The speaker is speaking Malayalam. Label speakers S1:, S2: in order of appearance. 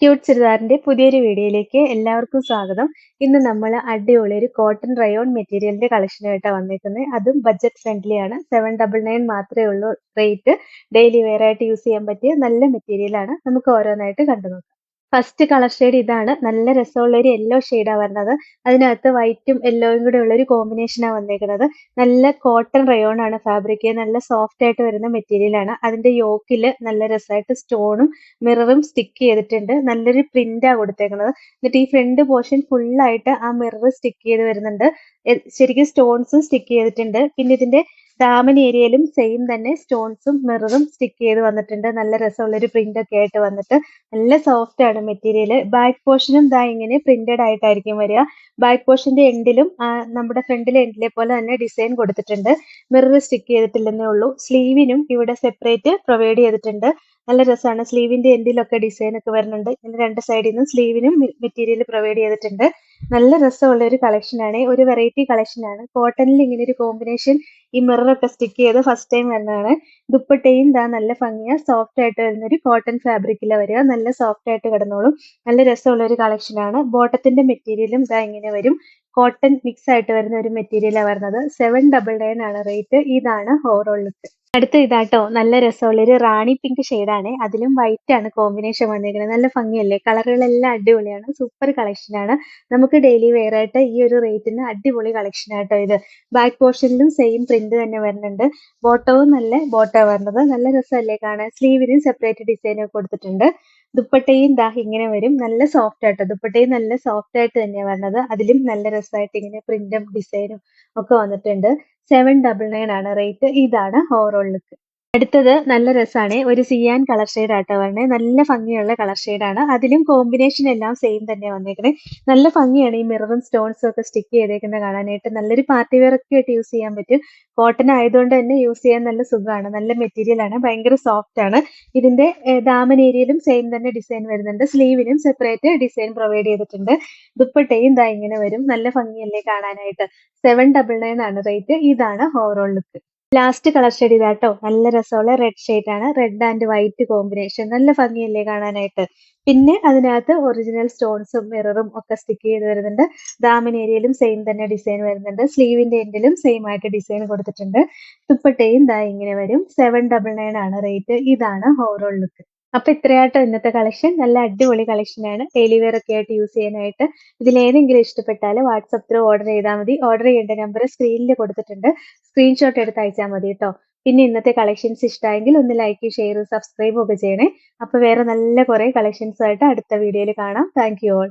S1: ക്യൂട്ട് ചുരിദാറിന്റെ പുതിയൊരു വീഡിയോയിലേക്ക് എല്ലാവർക്കും സ്വാഗതം ഇന്ന് നമ്മൾ അടിപൊളി ഒരു കോട്ടൺ റയോൺ മെറ്റീരിയലിന്റെ കളക്ഷനായിട്ടാണ് വന്നിരിക്കുന്നത് അതും ബഡ്ജറ്റ് ഫ്രണ്ട്ലി ആണ് സെവൻ ഡബിൾ നയൻ മാത്രമേ ഉള്ളൂ റേറ്റ് ഡെയിലി വെയർ ആയിട്ട് യൂസ് ചെയ്യാൻ പറ്റിയ നല്ല മെറ്റീരിയൽ ആണ് നമുക്ക് ഓരോന്നായിട്ട് കണ്ടു നോക്കാം ഫസ്റ്റ് കളർ ഷെയ്ഡ് ഇതാണ് നല്ല രസമുള്ള ഒരു യെല്ലോ ഷെയ്ഡാണ് വരുന്നത് അതിനകത്ത് വൈറ്റും യെല്ലോയും കൂടെ ഉള്ള ഒരു കോമ്പിനേഷനാണ് വന്നേക്കുന്നത് നല്ല കോട്ടൺ റയോൺ ആണ് ഫാബ്രിക് നല്ല സോഫ്റ്റ് ആയിട്ട് വരുന്ന മെറ്റീരിയൽ ആണ് അതിന്റെ യോക്കിൽ നല്ല രസമായിട്ട് സ്റ്റോണും മിററും സ്റ്റിക്ക് ചെയ്തിട്ടുണ്ട് നല്ലൊരു പ്രിന്റാണ് കൊടുത്തേക്കുന്നത് എന്നിട്ട് ഈ ഫ്രണ്ട് പോർഷൻ ഫുള്ളായിട്ട് ആ മിറർ സ്റ്റിക്ക് ചെയ്ത് വരുന്നുണ്ട് ശരിക്കും സ്റ്റോൺസും സ്റ്റിക്ക് ചെയ്തിട്ടുണ്ട് പിന്നെ ഇതിന്റെ ദാമൻ ഏരിയയിലും സെയിം തന്നെ സ്റ്റോൺസും മിററും സ്റ്റിക്ക് ചെയ്ത് വന്നിട്ടുണ്ട് നല്ല രസമുള്ളൊരു പ്രിന്റ് ഒക്കെ ആയിട്ട് വന്നിട്ട് നല്ല സോഫ്റ്റ് ആണ് മെറ്റീരിയൽ ബാക്ക് പോർഷനും ദാ ഇങ്ങനെ പ്രിന്റഡ് ആയിട്ടായിരിക്കും വരിക ബാക്ക് പോർഷന്റെ എൻഡിലും നമ്മുടെ ഫ്രണ്ടിലെ എൻഡിലെ പോലെ തന്നെ ഡിസൈൻ കൊടുത്തിട്ടുണ്ട് മിറർ സ്റ്റിക്ക് ചെയ്തിട്ടില്ലെന്നേ ഉള്ളൂ സ്ലീവിനും ഇവിടെ സെപ്പറേറ്റ് പ്രൊവൈഡ് ചെയ്തിട്ടുണ്ട് നല്ല രസമാണ് സ്ലീവിന്റെ എൻഡിലൊക്കെ ഡിസൈൻ ഒക്കെ വരുന്നുണ്ട് ഇതിന്റെ രണ്ട് സൈഡിൽ നിന്നും സ്ലീവിനും മെറ്റീരിയൽ പ്രൊവൈഡ് ചെയ്തിട്ടുണ്ട് നല്ല രസമുള്ള ഒരു കളക്ഷൻ ആണ് ഒരു വെറൈറ്റി കളക്ഷൻ ആണ് കോട്ടണിൽ ഇങ്ങനെ ഒരു കോമ്പിനേഷൻ ഈ മിററൊക്കെ സ്റ്റിക്ക് ചെയ്ത് ഫസ്റ്റ് ടൈം വരുന്നതാണ് ദുപ്പട്ടയും ഇതാ നല്ല ഭംഗിയാണ് സോഫ്റ്റ് ആയിട്ട് വരുന്നൊരു കോട്ടൺ ഫാബ്രിക്കിലാണ് വരിക നല്ല സോഫ്റ്റ് ആയിട്ട് കിടന്നോളും നല്ല രസമുള്ള ഒരു കളക്ഷനാണ് ബോട്ടത്തിന്റെ മെറ്റീരിയലും ഇതാ ഇങ്ങനെ വരും കോട്ടൺ മിക്സ് ആയിട്ട് വരുന്ന ഒരു മെറ്റീരിയലാണ് വരുന്നത് സെവൻ ഡബിൾ നയൻ ആണ് റേറ്റ് ഇതാണ് ഓവറോൾ ലുക്ക് അടുത്ത ഇതാട്ടോ നല്ല രസമുള്ള ഒരു റാണി പിങ്ക് ഷെയ്ഡാണ് അതിലും വൈറ്റ് ആണ് കോമ്പിനേഷൻ വന്നിരിക്കുന്നത് നല്ല ഭംഗിയല്ലേ കളറുകളെല്ലാം അടിപൊളിയാണ് സൂപ്പർ കളക്ഷനാണ് നമുക്ക് ഡെയിലി വെയർ ആയിട്ട് ഈ ഒരു റേറ്റിന് അടിപൊളി കളക്ഷൻ ആട്ടോ ഇത് ബാക്ക് പോർഷനിലും സെയിം പ്രിന്റ് തന്നെ വരുന്നുണ്ട് ബോട്ടവും നല്ല ബോട്ടാ വരുന്നത് നല്ല രസമല്ലേ കാണാൻ സ്ലീവിനും സെപ്പറേറ്റ് ഡിസൈൻ ഒക്കെ കൊടുത്തിട്ടുണ്ട് ദുപ്പട്ടയും ദാ ഇങ്ങനെ വരും നല്ല സോഫ്റ്റ് ആയിട്ട് ദുപ്പട്ടയും നല്ല സോഫ്റ്റ് ആയിട്ട് തന്നെയാണ് വരുന്നത് അതിലും നല്ല രസമായിട്ട് ഇങ്ങനെ പ്രിന്റും ഡിസൈനും ഒക്കെ വന്നിട്ടുണ്ട് സെവൻ ഡബിൾ നയൻ ആണ് റേറ്റ് ഇതാണ് ഓവറോൾ ലുക്ക് അടുത്തത് നല്ല രസമാണ് ഒരു സിയാൻ കളർ ഷെയ്ഡ് ആട്ടോ വരണേ നല്ല ഭംഗിയുള്ള കളർ ഷെയ്ഡാണ് അതിലും കോമ്പിനേഷൻ എല്ലാം സെയിം തന്നെ വന്നേക്കുന്നത് നല്ല ഭംഗിയാണ് ഈ മിററും സ്റ്റോൺസും ഒക്കെ സ്റ്റിക്ക് ചെയ്തേക്കുന്നത് കാണാനായിട്ട് നല്ലൊരു പാർട്ടി വെയർ ഒക്കെ ആയിട്ട് യൂസ് ചെയ്യാൻ പറ്റും കോട്ടൺ ആയതുകൊണ്ട് തന്നെ യൂസ് ചെയ്യാൻ നല്ല സുഖമാണ് നല്ല മെറ്റീരിയൽ ആണ് ഭയങ്കര സോഫ്റ്റ് ആണ് ഇതിന്റെ ദാമൻ ഏരിയയിലും സെയിം തന്നെ ഡിസൈൻ വരുന്നുണ്ട് സ്ലീവിനും സെപ്പറേറ്റ് ഡിസൈൻ പ്രൊവൈഡ് ചെയ്തിട്ടുണ്ട് ദുപ്പട്ടയും ഇതാ ഇങ്ങനെ വരും നല്ല ഭംഗിയല്ലേ കാണാനായിട്ട് സെവൻ ഡബിൾ നയൻ ആണ് റേറ്റ് ഇതാണ് overall look last colour shade ഇതാട്ടോ നല്ല രസമുള്ള റെഡ് ഷെയ്ഡ് ആണ് റെഡ് ആൻഡ് വൈറ്റ് കോമ്പിനേഷൻ നല്ല ഭംഗിയല്ലേ കാണാനായിട്ട് പിന്നെ അതിനകത്ത് ഒറിജിനൽ സ്റ്റോൺസും മിററും ഒക്കെ സ്റ്റിക്ക് ചെയ്ത് വരുന്നുണ്ട് ദാമിനേരിയയിലും ഏരിയയിലും സെയിം തന്നെ ഡിസൈൻ വരുന്നുണ്ട് സ്ലീവിന്റെ എൻഡിലും സെയിം ആയിട്ട് ഡിസൈൻ കൊടുത്തിട്ടുണ്ട് തുപ്പട്ടയും ദാ ഇങ്ങനെ വരും സെവൻ ഡബിൾ നയൻ ആണ് റേറ്റ് ഇതാണ് ഓവറോൾ ലുക്ക് അപ്പൊ ഇത്രയാട്ടോ ഇന്നത്തെ കളക്ഷൻ നല്ല അടിപൊളി കളക്ഷനാണ് ഡെയിലി വെയർ ഒക്കെ ആയിട്ട് യൂസ് ചെയ്യാനായിട്ട് ഇതിലേതെങ്കിലും ഇഷ്ടപ്പെട്ടാൽ വാട്സപ്പ് ത്രൂ ഓർഡർ ചെയ്താൽ മതി ഓർഡർ ചെയ്യേണ്ട നമ്പർ സ്ക്രീനിൽ കൊടുത്തിട്ടുണ്ട് സ്ക്രീൻഷോട്ട് എടുത്ത് അയച്ചാൽ മതി കേട്ടോ പിന്നെ ഇന്നത്തെ കളക്ഷൻസ് ഇഷ്ടമായെങ്കിൽ ഒന്ന് ലൈക്ക് ഷെയർ സബ്സ്ക്രൈബ് ഒക്കെ ചെയ്യണേ അപ്പോൾ വേറെ നല്ല കുറേ കളക്ഷൻസ് ആയിട്ട് അടുത്ത വീഡിയോയിൽ കാണാം താങ്ക് യു ഓൾ